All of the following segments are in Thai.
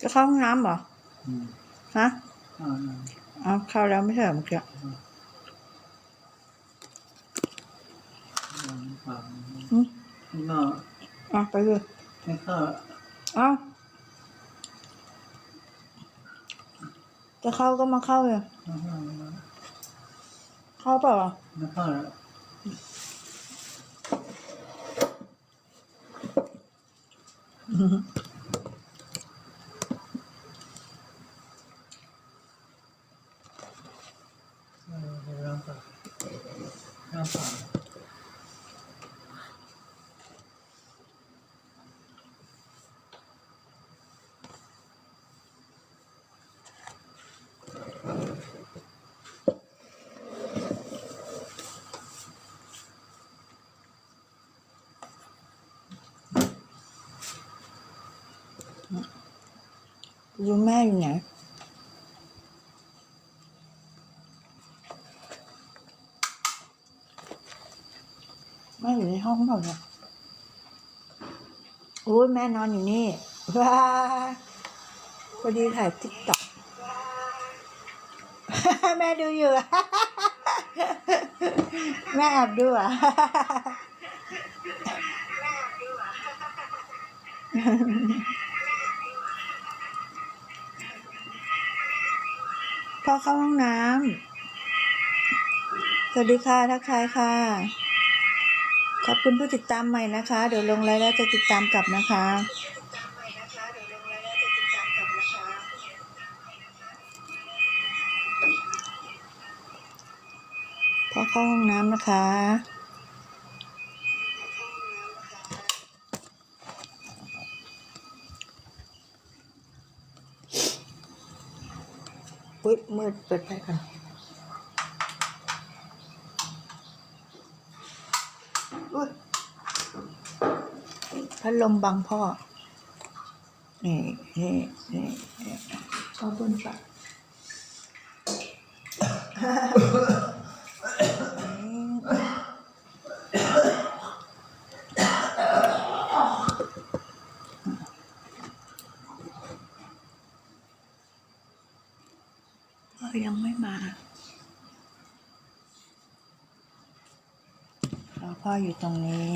จะเข้าห้องน้ำเหรออืมฮะอ่าอ่าเอาเข้าแล้วไม่ใช่เหรอเมื่อกี้วางปากอืมข้างนอกอะไปเลยไม่เข้าเอาจะเข้าก็มาเข้าเลยไม่เข้าเข้าเปล่าอะไม่เข้าแล้วเออเดี๋ยวลองปาก ลองป ม่อยู่ไหนแม่อยู่ในห้องเปล่าเนี่ยโอ้ยแม่นอนอยู่นี่ว้าพอดีถ่ายติ๊กต็อกแม่ดูอยู่ แม่แอบดูอะพ่อเข้าห้องน้ำสวัสดีค่ะ ทักทายค่ะ ขอบคุณผู้ติดตามใหม่นะคะ เดี๋ยวลงไลน์แล้วจะติดตามกลับนะคะ พอเข้าห้องน้ำนะคะอุ้ยมืดเปิดไฟก่อนอุ้ย พัดลมบังพ่อ นี่นี่นี่นี่พ่อบนปะพ่อยังไม่มารอ พ่ออยู่ตรงนี้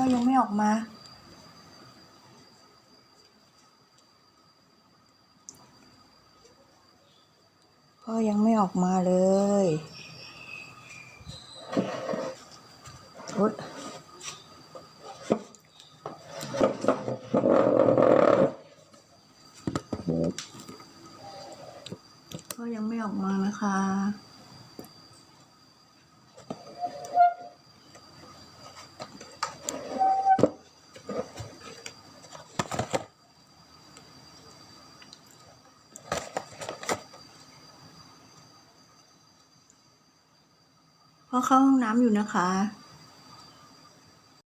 พ่อยังไม่ออกมา พ่อยังไม่ออกมาเลยอุ๊ยพ่อยังไม่ออกมานะคะ อเข้าห้องน้ำอยู่นะคะ